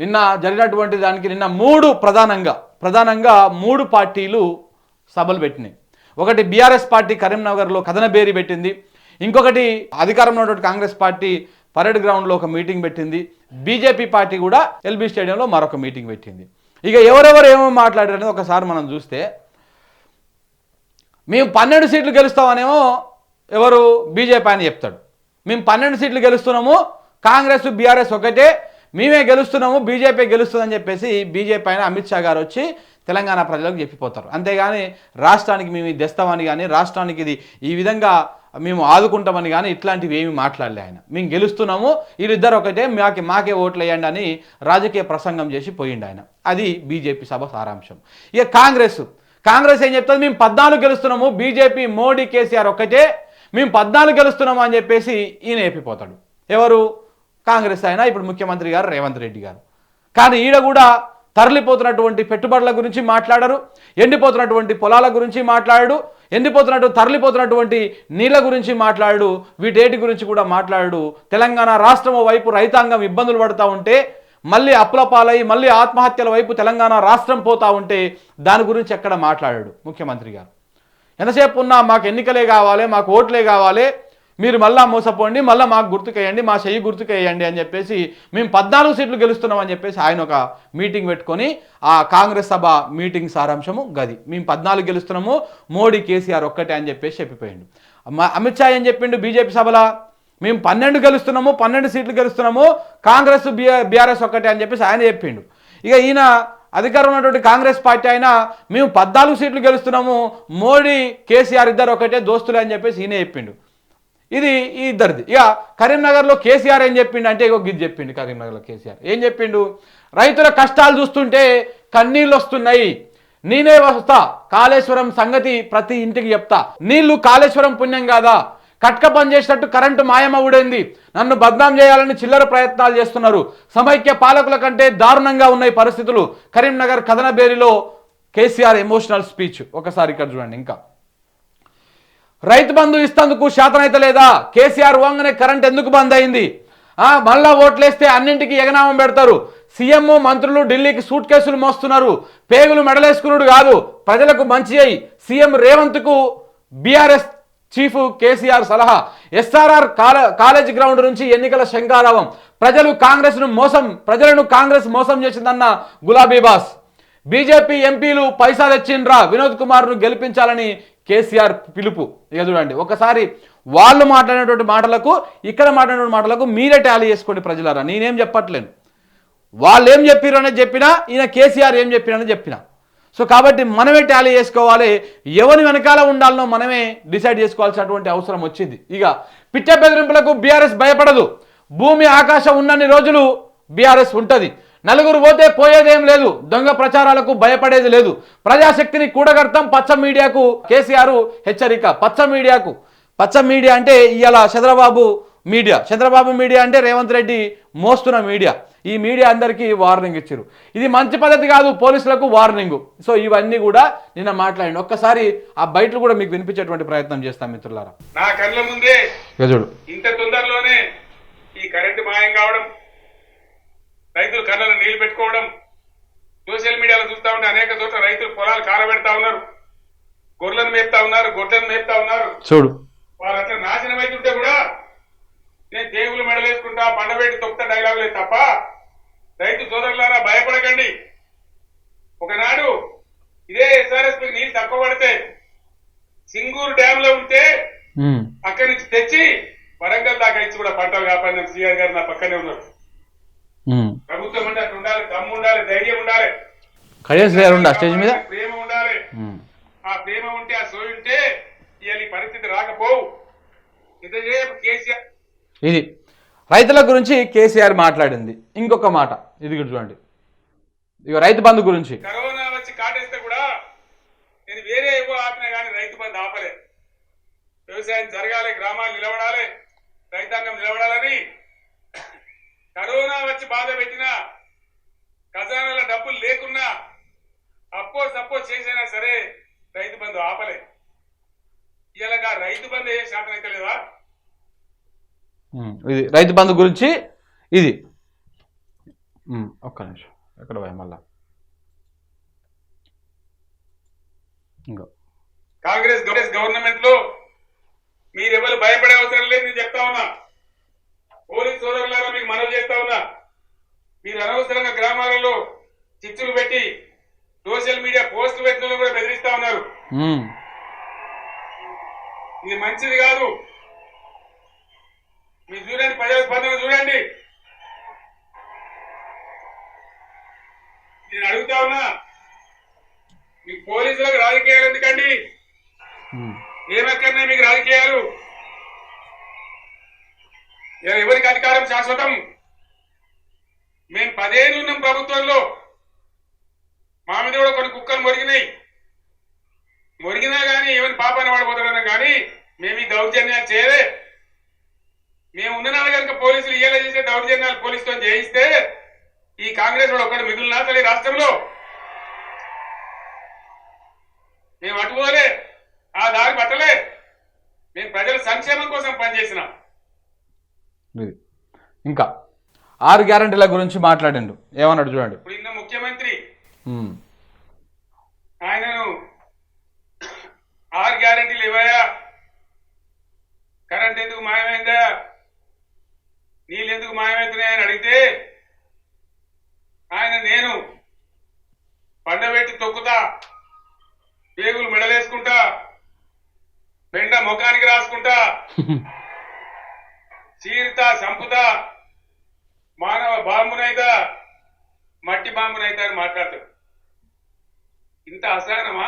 నిన్న జరిగినటువంటి దానికి నిన్న మూడు ప్రధానంగా ప్రధానంగా మూడు పార్టీలు సభలు పెట్టినాయి. ఒకటి బీఆర్ఎస్ పార్టీ కరీంనగర్లో కథనబేరి పెట్టింది. ఇంకొకటి అధికారంలో ఉన్నటువంటి కాంగ్రెస్ పార్టీ పరేడ్ గ్రౌండ్లో ఒక మీటింగ్ పెట్టింది. బీజేపీ పార్టీ కూడా ఎల్బీ స్టేడియంలో మరొక మీటింగ్ పెట్టింది. ఇక ఎవరెవరు ఏమో మాట్లాడారనేది ఒకసారి మనం చూస్తే మేము పన్నెండు సీట్లు గెలుస్తామనేమో ఎవరు బీజేపీ అని చెప్తాడు. మేము పన్నెండు సీట్లు గెలుస్తున్నాము కాంగ్రెస్ బీఆర్ఎస్ ఒకటే మేమే గెలుస్తున్నాము బీజేపీ గెలుస్తుందని చెప్పేసి బీజేపీ అయిన అమిత్ షా గారు వచ్చి తెలంగాణ ప్రజలకు చెప్పిపోతారు. అంతేగాని రాష్ట్రానికి మేము ఇది తెస్తామని కానీ రాష్ట్రానికి ఇది ఈ విధంగా మేము ఆదుకుంటామని కానీ ఇట్లాంటివి ఏమి మాట్లాడలే ఆయన. మేము గెలుస్తున్నాము వీళ్ళిద్దరు ఒకటే మాకే మాకే ఓట్లు వేయండి అని రాజకీయ ప్రసంగం చేసి పోయిండు ఆయన. అది బీజేపీ సభ సారాంశం. ఇక కాంగ్రెస్ కాంగ్రెస్ ఏం చెప్తుంది? మేము పద్నాలుగు గెలుస్తున్నాము బీజేపీ మోడీ కేసీఆర్ ఒక్కటే మేము పద్నాలుగు గెలుస్తున్నాము అని చెప్పేసి ఈయన చెప్పిపోతాడు. ఎవరు? కాంగ్రెస్ అయినా ఇప్పుడు ముఖ్యమంత్రి గారు రేవంత్ రెడ్డి గారు. కానీ ఈడ కూడా తరలిపోతున్నటువంటి పెట్టుబడుల గురించి మాట్లాడరు ఎండిపోతున్నటువంటి పొలాల గురించి మాట్లాడు ఎండిపోతున్నట్టు తరలిపోతున్నటువంటి నీళ్ళ గురించి మాట్లాడు వీటేటి గురించి కూడా మాట్లాడు తెలంగాణ రాష్ట్రం వైపు రైతాంగం ఇబ్బందులు పడుతూ ఉంటే మళ్ళీ అప్పుల పాలై మళ్ళీ ఆత్మహత్యల వైపు తెలంగాణ రాష్ట్రం పోతా ఉంటే దాని గురించి ఎక్కడ మాట్లాడాడు ముఖ్యమంత్రి గారు. ఎంతసేపు ఉన్నా మాకు ఎన్నికలే కావాలి మాకు ఓట్లే కావాలి మీరు మళ్ళా మోసపోండి మళ్ళీ మాకు గుర్తుకేయండి మా చెయ్యి గుర్తుకేయండి అని చెప్పేసి మేము పద్నాలుగు సీట్లు గెలుస్తున్నామని చెప్పేసి ఆయన ఒక మీటింగ్ పెట్టుకొని ఆ కాంగ్రెస్ సభ మీటింగ్ సారాంశము గది. మేము పద్నాలుగు గెలుస్తున్నాము మోడీ కేసీఆర్ ఒక్కటే అని చెప్పేసి చెప్పిపోయిండు. అమిత్ షా ఏం చెప్పిండు బీజేపీ సభలో? మేము పన్నెండు గెలుస్తున్నాము పన్నెండు సీట్లు గెలుస్తున్నాము కాంగ్రెస్ బీఆర్ఎస్ ఒక్కటే అని చెప్పేసి ఆయన చెప్పిండు. ఇక ఈయన అధికారం ఉన్నటువంటి కాంగ్రెస్ పార్టీ అయినా మేము పద్నాలుగు సీట్లు గెలుస్తున్నాము మోడీ కేసీఆర్ ఇద్దరు ఒకటే దోస్తులే అని చెప్పేసి ఈయన చెప్పిండు. ఇది ఈ ఇద్దరిది. ఇక కరీంనగర్లో కేసీఆర్ ఏం చెప్పిండు అంటే ఇగో గిది చెప్పిండు కరీంనగర్లో కేసీఆర్. ఏం చెప్పిండు? రైతుల కష్టాలు చూస్తుంటే కన్నీళ్ళు వస్తున్నాయి. నేనే వస్తా కాళేశ్వరం సంగతి ప్రతి ఇంటికి చెప్తా. నీళ్ళు కాళేశ్వరం పుణ్యం కాదా? కట్క పని చేసినట్టు కరెంటు మాయమవుడైంది. నన్ను బద్నాం చేయాలని చిల్లర ప్రయత్నాలు చేస్తున్నారు. సమైక్య పాలకుల కంటే దారుణంగా ఉన్నాయి పరిస్థితులు. కరీంనగర్ కథనబేరిలో కేసీఆర్ ఎమోషనల్ స్పీచ్ ఒకసారి ఇక్కడ చూడండి ఇంకా. రైతు బంధు ఇస్తందుకు శాతనైతే లేదా? కేసీఆర్ వంగనే కరెంట్ ఎందుకు బంద్ అయింది? మళ్ళా ఓట్లేస్తే అన్నింటికి ఎగనామం పెడతారు. సీఎం మంత్రులు ఢిల్లీకి సూట్ కేసులు మోస్తున్నారు. పేగులు మెడలేసుకున్నాడు కాదు. ప్రజలకు మంచి అయి సీఎం రేవంత్కు బీఆర్ఎస్ చీఫ్ కేసీఆర్ సలహా. ఎస్ఆర్ఆర్ కాలేజ్ గ్రౌండ్ నుంచి ఎన్నికల శంకారావం ప్రజలు కాంగ్రెస్ను మోసం ప్రజలను కాంగ్రెస్ మోసం చేసిందన్న గులాబీ బాస్. బీజేపీ ఎంపీలు పైసా తెచ్చిండ్రా. వినోద్ కుమార్ను గెలిపించాలని కేసీఆర్ పిలుపు. ఇక చూడండి ఒకసారి వాళ్ళు మాట్లాడినటువంటి మాటలకు ఇక్కడ మాట్లాడినటువంటి మాటలకు మీరే టాలీ చేసుకోండి ప్రజలారా. నేనేం చెప్పట్లేను. వాళ్ళు ఏం చెప్పారు అనేది చెప్పినా ఈయన కేసీఆర్ ఏం చెప్పిరని చెప్పిన. సో కాబట్టి మనమే ట్యాలీ చేసుకోవాలి. ఎవరి వెనకాల ఉండాలనో మనమే డిసైడ్ చేసుకోవాల్సినటువంటి అవసరం వచ్చింది. ఇక పిచ్చ బెదిరింపులకు బీఆర్ఎస్ భయపడదు. భూమి ఆకాశం ఉన్నన్ని రోజులు బీఆర్ఎస్ ఉంటుంది. నలుగురు పోతే పోయేదేం లేదు. దొంగ ప్రచారాలకు భయపడేది లేదు. ప్రజాశక్తిని కూడగడతాం పచ్చ మీడియాకు. కేసీఆర్ హెచ్చరిక పచ్చ మీడియాకు. పచ్చ మీడియా అంటే ఇవాళ చంద్రబాబు మీడియా. చంద్రబాబు మీడియా అంటే రేవంత్ రెడ్డి మోస్తున్న మీడియా. ఈ మీడియా అందరికీ వార్నింగ్ ఇచ్చారు ఇది మంచి పద్ధతి కాదు పోలీసులకు వార్నింగ్. సో ఇవన్నీ కూడా నిన్న మాట్లాడండి. ఒక్కసారి ఆ బయటలు కూడా మీకు వినిపించేటువంటి ప్రయత్నం చేస్తాం మిత్రులారా. నా కళ్ళ ముందే చూడు. ఇంత తొందరలోనే ఈ కరెంటు మాయం కావడం రైతులు కళ్ళలో నీళ్ళు పెట్టుకోవడం సోషల్ మీడియాలో చూస్తా ఉంటే అనేక చోట్ల రైతులు పొలాలు కాలబెడతా ఉన్నారు. గొర్రెలను మేపుతా ఉన్నారు గొడ్లను మేపుతా ఉన్నారు. చూడు. వాళ్ళు అట్లా నాశనం అవుతుంటే కూడా నేను దేవులు మెడలేసుకుంటా బండబెట్టి తొక్కుతా డైలాగులే తప్ప రైతు సోదరులారా భయపడకండి. ఒకనాడు ఇదే ఎస్ఆర్ఎస్ నీళ్ళు తక్కువ పడితే సింగూరు డ్యామ్లో ఉంటే. అక్కడి నుంచి తెచ్చి వరంగల్ దాకా ఇచ్చి కూడా పంటలు కాపాడిన సీఆర్ గారు నా పక్కనే ఉన్నారు ఉమ్. ప్రభుత్వం అంటే అట్లా ఉండాలి దమ్ము ఉండాలి ధైర్యం ఉండాలి కళ్యాణ్ శ్రీగారు ఉండా స్టేజ్ మీద? ప్రేమ ఉండాలి. ఆ ప్రేమ ఉంటే ఆ సోయి ఉంటే ఇవాళ పరిస్థితి రాకపోవు. ఇది రైతుల గురించి కేసీఆర్ మాట్లాడింది. ఇంకొక మాట. ఇది చూడండి. ఇక రైతు బంధు గురించి. కరోనా వచ్చి కాటేస్తే కూడా నేను వేరే ఏవో ఆపినా కానీ రైతు బంధు ఆపలే. వ్యవసాయం జరగాలి గ్రామాలు నిలబడాలి రైతాంగం నిలబడాలని కరోనా వచ్చి బాధ పెట్టినా ఖజానాల డబ్బులు లేకున్నా అప్పో సప్పో చేసైనా సరే రైతు బంధు ఆపలే. ఇలాగా రైతు బంధు ఏ శాతం అయితే లేదా. ఇది రైతు బంధు గురించి ఇది. ఒక్క నిమిషం. ఎక్కడ పోయా మళ్ళా? ఇంకో. కాంగ్రెస్ కాంగ్రెస్ గవర్నమెంట్లో మీరెవరు భయపడే అవసరం లేదు నేను చెప్తా ఉన్నా. పోలీస్ సోదరులారా మీకు మనవి చేస్తా ఉన్నా. మీరు అనవసరంగా గ్రామాలలో చిచ్చులు పెట్టి సోషల్ మీడియా పోస్టులు పెట్టిన కూడా బెదిరిస్తా ఉన్నారు. ఇది మంచిది కాదు. మీరు చూడండి ప్రజల స్పందన చూడండి. నేను అడుగుతా ఉన్నా మీ పోలీసులకు రాజకీయాలు ఎందుకండి? ఏమక్కర్నే మీకు రాజకీయాలు? ఎవరికి అధికారం శాశ్వతం? మేము పదేళ్ళు ఉన్నాం ప్రభుత్వంలో మా మీద కూడా కొన్ని కుక్కలు మొరిగినాయి మొరిగినా కానీ ఏమని పాపాన్ని పడిపోతాడన్నాం కానీ మేము ఈ దౌర్జన్యాలు చేయలే మేము ఉన్ననాడు కనుక పోలీసులు ఇయ్యాల చేసే దౌర్జన్యాలు పోలీసుతో చేయిస్తే ఈ కాంగ్రెస్ వాడు ఒక్కడు మిగులునా ఈ రాష్ట్రంలో? మేము అటుపోలే ఆ దారి పట్టలే. మేము ప్రజల సంక్షేమం కోసం పనిచేసినాం. ఇంకా ఆరు గ్యారంటీల గురించి మాట్లాడిండు. ఏమన్నాడు చూడండి. ఇప్పుడు ఇన్న ముఖ్యమంత్రి ఆయనను ఆరు గ్యారెంటీలు ఇవ్వయా? కరెంట్ ఎందుకు మాయమైందా? నీళ్ళు ఎందుకు మాయమవుతున్నాయని అడిగితే ఆయన నేను పండబెట్టి తొక్కుతా పేగులు మెడలేసుకుంటా బెండ ముఖానికి రాసుకుంటా చీరుతా సంపుతా మానవ బాంబునైతా మట్టి బాంబునైతా అని మాట్లాడతాడు. ఇంత అసహనమా?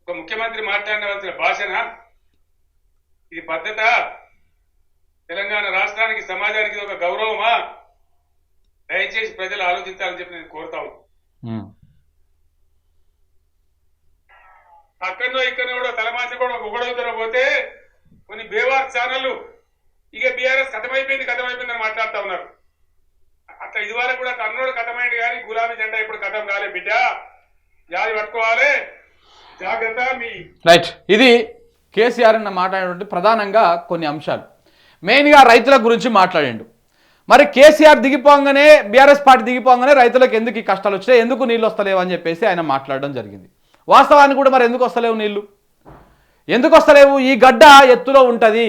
ఒక ముఖ్యమంత్రి మాట్లాడవలసిన భాషనా? ఇది పద్ధత? ఇది ఒక గౌరవమా? దయచేసి ప్రజలు ఆలోచించాలని చెప్పి నేను కోరుతా ఉన్నాను. ఉమ్, అక్కడో ఇక్కడో కూడా తలమాంచ కూడా ఒకడవుతారో పోతే కొన్ని బేవార్ ఛానళ్ళు ఇక బీఆర్ఎస్ కథమైపోయింది కథమైపోయింది అని మాట్లాడుతా ఉన్నారు. అట్లా ఇదివరకు కూడా కన్నోడు కథమైంది కానీ గులాబీ జెండా ఇప్పుడు కథం కాలే బిడ్డ. జాతి పట్టుకోవాలి. జాగ్రత్త మీ రైట్ ఇది కేసీఆర్ అన్న మాట్లాడినటువంటి ప్రధానంగా కొన్ని అంశాలు. మెయిన్గా రైతుల గురించి మాట్లాడిండు. మరి కేసీఆర్ దిగిపోగానే బీఆర్ఎస్ పార్టీ దిగిపోగానే రైతులకు ఎందుకు ఈ కష్టాలు వచ్చినాయి ఎందుకు నీళ్ళు వస్తలేవు అని చెప్పేసి ఆయన మాట్లాడడం జరిగింది. వాస్తవానికి కూడా మరి ఎందుకు వస్తలేవు నీళ్ళు? ఎందుకు వస్తలేవు? ఈ గడ్డ ఎత్తులో ఉంటుంది.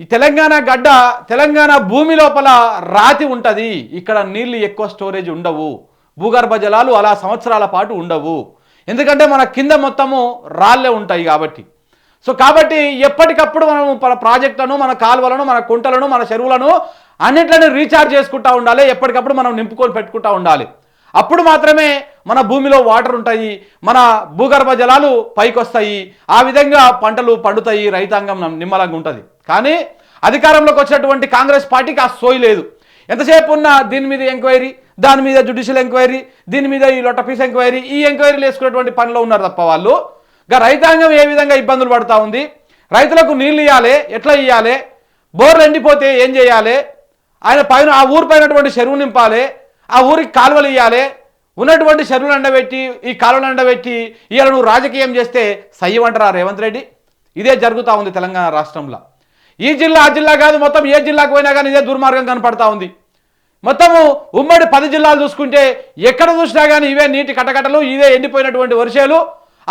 ఈ తెలంగాణ గడ్డ తెలంగాణ భూమి లోపల రాతి ఉంటుంది. ఇక్కడ నీళ్ళు ఎక్కువ స్టోరేజ్ ఉండవు. భూగర్భ జలాలు అలా సంవత్సరాల పాటు ఉండవు. ఎందుకంటే మన కింద మొత్తము రాళ్ళే ఉంటాయి కాబట్టి. సో కాబట్టి ఎప్పటికప్పుడు మనం మన ప్రాజెక్టులను మన కాలువలను మన కుంటలను మన చెరువులను అన్నిట్లను రీఛార్జ్ చేసుకుంటా ఉండాలి. ఎప్పటికప్పుడు మనం నింపుకొని పెట్టుకుంటా ఉండాలి. అప్పుడు మాత్రమే మన భూమిలో వాటర్ ఉంటాయి మన భూగర్భ జలాలు పైకి వస్తాయి ఆ విధంగా పంటలు పండుతాయి రైతాంగం నిమ్మలంగా ఉంటుంది. కానీ అధికారంలోకి వచ్చినటువంటి కాంగ్రెస్ పార్టీకి ఆ సోయి లేదు. ఎంతసేపు ఉన్న దీని మీద ఎంక్వైరీ దాని మీద జుడిషియల్ ఎంక్వైరీ దీని మీద ఈ లొట్టపీస్ ఎంక్వైరీ ఈ ఎంక్వైరీలు వేసుకునేటువంటి పనిలో ఉన్నారు తప్ప వాళ్ళు. గా రైతాంగం ఏ విధంగా ఇబ్బందులు పడుతూ ఉంది? రైతులకు నీళ్ళు ఇవ్వాలి ఎట్లా ఇవ్వాలి బోర్లు ఎండిపోతే ఏం చేయాలి? ఆయన పైన ఆ ఊరు పైనటువంటి చెరువు నింపాలి? ఆ ఊరికి కాలువలు ఇవ్వాలి ఉన్నటువంటి చెరువులు ఎండబెట్టి ఈ కాలువలు ఎండబెట్టి ఇవాళ నువ్వు రాజకీయం చేస్తే సయ్యమంటారా రేవంత్ రెడ్డి? ఇదే జరుగుతూ ఉంది తెలంగాణ రాష్ట్రంలో. ఈ జిల్లా ఆ జిల్లా కాదు మొత్తం ఏ జిల్లాకు పోయినా కానీ ఇదే దుర్మార్గం కనపడతా ఉంది. మొత్తము ఉమ్మడి పది జిల్లాలు చూసుకుంటే ఎక్కడ చూసినా కానీ ఇవే నీటి కటకటలు ఇదే ఎండిపోయినటువంటి వర్షాలు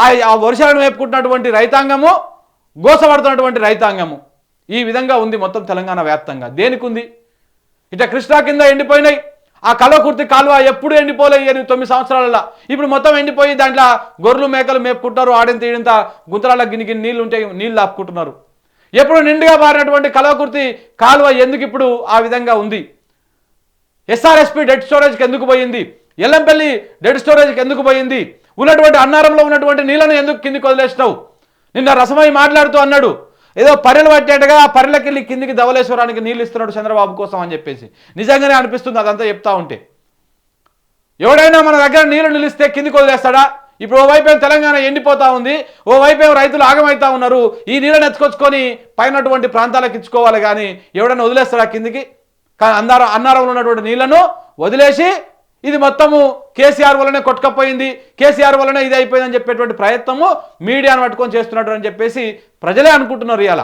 ఆ ఆ వర్షాలను వేపుకుంటున్నటువంటి రైతాంగము గోసపడుతున్నటువంటి రైతాంగము. ఈ విధంగా ఉంది మొత్తం తెలంగాణ వ్యాప్తంగా. దేనికి ఉంది ఇట్లా కృష్ణా కింద ఎండిపోయినాయి. ఆ కలవకుర్తి కాలువ ఎప్పుడు ఎండిపోలే అని ఎనిమిది తొమ్మిది సంవత్సరాలలో. ఇప్పుడు మొత్తం ఎండిపోయి దాంట్లో గొర్రెలు మేకలు మేపుకుంటారు ఆడింత ఈడింత గుంతరాల గిన్ని గిన్ని నీళ్ళు ఉంటే నీళ్ళు ఆపుకుంటున్నారు ఎప్పుడు నిండుగా మారినటువంటి కలవకుర్తి కాలువ ఎందుకు ఇప్పుడు ఆ విధంగా ఉంది? ఎస్ఆర్ఎస్పి డెడ్ స్టోరేజ్కి ఎందుకు పోయింది? ఎల్లంపల్లి డెడ్ స్టోరేజ్కి ఎందుకు పోయింది? ఉన్నటువంటి అన్నారంలో ఉన్నటువంటి నీళ్ళను ఎందుకు కిందికి వదిలేసినావు? నిన్న రసమై మాట్లాడుతూ అన్నాడు. ఏదో పర్రెలు పట్టేట్టుగా ఆ పర్రెలకెళ్ళి కిందికి ధవలేశ్వరానికి నీళ్ళు ఇస్తున్నాడు చంద్రబాబు కోసం అని చెప్పేసి. నిజంగానే అనిపిస్తుంది అదంతా చెప్తా ఉంటే. ఎవడైనా మన దగ్గర నీళ్ళు నిలిస్తే కిందికి వదిలేస్తాడా? ఇప్పుడు ఓవైపు ఏమో తెలంగాణ ఎండిపోతా ఉంది. ఓవైపు ఏమో రైతులు ఆగమవుతా ఉన్నారు. ఈ నీళ్ళని ఎత్తుకొచ్చుకొని పైనటువంటి ప్రాంతాలకు ఇచ్చుకోవాలి కానీ ఎవడైనా వదిలేస్తాడా కిందికి? కానీ అన్నారం అన్నారంలో ఉన్నటువంటి నీళ్ళను వదిలేసి ఇది మొత్తము కేసీఆర్ వల్లనే కొట్టుకపోయింది కేసీఆర్ వల్లనే ఇది అయిపోయిందని చెప్పేటువంటి ప్రయత్నము మీడియాను పట్టుకొని చేస్తున్నాడు అని చెప్పేసి ప్రజలే అనుకుంటున్నారు ఇవాళ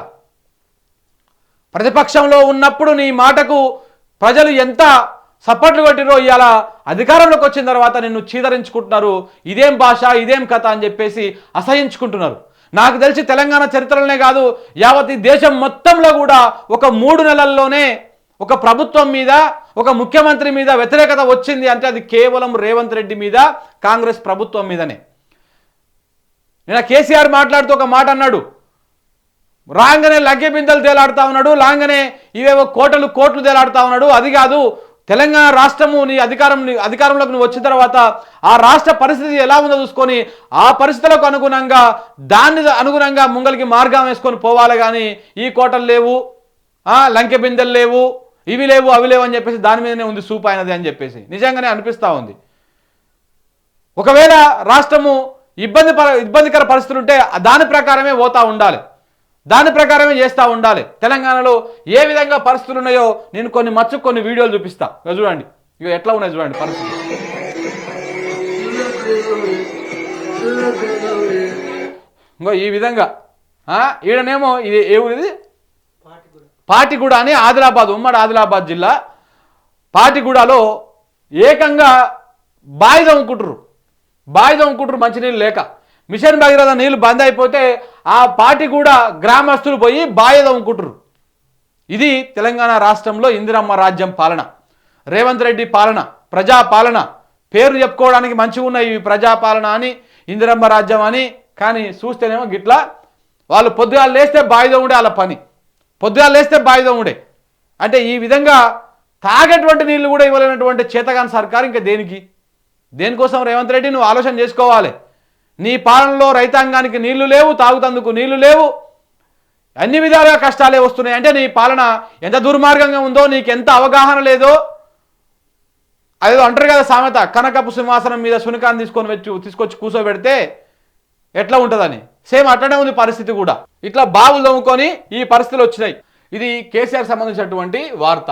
ప్రతిపక్షంలో ఉన్నప్పుడు నీ మాటకు ప్రజలు ఎంత సపోర్ట్లు కొట్టిరో ఇవాళ అధికారంలోకి వచ్చిన తర్వాత నిన్ను చీదరించుకుంటున్నారు. ఇదేం భాష ఇదేం కథ అని చెప్పేసి అసహించుకుంటున్నారు. నాకు తెలిసి తెలంగాణ చరిత్రలోనే కాదు యావత్ ఈ దేశం మొత్తంలో కూడా ఒక మూడు నెలల్లోనే ఒక ప్రభుత్వం మీద ఒక ముఖ్యమంత్రి మీద వ్యతిరేకత వచ్చింది అంటే అది కేవలం రేవంత్ రెడ్డి మీద కాంగ్రెస్ ప్రభుత్వం మీదనే. నిన్న కేసీఆర్ మాట్లాడుతూ ఒక మాట అన్నాడు. రాగానే లగ్గె బిందెలు తేలాడుతా ఉన్నాడు లాగానే ఇవేవో కోటలు కోట్లు తేలాడుతా ఉన్నాడు. అది కాదు తెలంగాణ రాష్ట్రము నీ అధికారం అధికారంలోకి నువ్వు వచ్చిన తర్వాత ఆ రాష్ట్ర పరిస్థితి ఎలా ఉందో చూసుకొని ఆ పరిస్థితులకు అనుగుణంగా దాన్ని అనుగుణంగా ముంగలికి మార్గం వేసుకొని పోవాలి కానీ ఈ కోటలు లేవు లంకె బిందెలు లేవు. ఇవి లేవు అవి లేవు అని చెప్పేసి దాని మీదనే ఉంది సూప్ అయినది అని చెప్పేసి. నిజంగానే అనిపిస్తూ ఉంది. ఒకవేళ రాష్ట్రము ఇబ్బంది పర ఇబ్బందికర పరిస్థితులు ఉంటే దాని ప్రకారమే పోతూ ఉండాలి. దాని ప్రకారమే చేస్తూ ఉండాలి. తెలంగాణలో ఏ విధంగా పరిస్థితులు ఉన్నాయో నేను కొన్ని మచ్చు కొన్ని వీడియోలు చూపిస్తా. చూడండి. ఇక ఎట్లా ఉన్నాయి చూడండి పరిస్థితులు. ఇంకో ఈ విధంగా. ఆ, ఈడనేమో ఇది ఏ ఊరిది? పాటిగూడ అని ఆదిలాబాద్ ఉమ్మడి ఆదిలాబాద్ జిల్లా పాటిగూడలో ఏకంగా బాయి తవ్వుకుంటారు బాయి తవ్వుకుంటారు మంచినీళ్ళు లేక. మిషన్ భగీరథ నీళ్ళు బంద్ అయిపోతే ఆ పాటిగూడ గ్రామస్తులు పోయి బాయి తవ్వుకుంటారు ఇది తెలంగాణ రాష్ట్రంలో ఇందిరమ్మ రాజ్యం పాలన రేవంత్ రెడ్డి పాలన ప్రజా పాలన. పేరు చెప్పుకోవడానికి మంచిగా ఉన్నాయి ఇవి ప్రజాపాలన అని ఇందిరమ్మ రాజ్యం అని కానీ చూస్తేనేమో గిట్లా. వాళ్ళు పొద్దుగాలు లేస్తే బాయిదో ఉండే వాళ్ళ పని. పొద్దుగా లేస్తే బాయిదో ఉండే. అంటే ఈ విధంగా తాగేటువంటి నీళ్ళు కూడా ఇవ్వలేనటువంటి చేతగాని సర్కారు ఇంకా దేనికి? దేనికోసం రేవంత్ రెడ్డి నువ్వు ఆలోచన చేసుకోవాలి. నీ పాలనలో రైతాంగానికి నీళ్ళు లేవు తాగుతందుకు నీళ్ళు లేవు. అన్ని విధాలుగా కష్టాలే వస్తున్నాయి. అంటే నీ పాలన ఎంత దుర్మార్గంగా ఉందో నీకు ఎంత అవగాహన లేదో అదేదో అంటారు కదా సామెత కనకపు సింహాసనం మీద సునికాన్ని తీసుకొని వచ్చి తీసుకొచ్చి కూర్చోబెడితే ఎట్లా ఉంటుందని? సేమ్ అట్టనే ఉంది పరిస్థితి కూడా. ఇట్లా బావులు తవ్వుకొని ఈ పరిస్థితులు వచ్చినాయి. ఇది కేసీఆర్ సంబంధించినటువంటి వార్త.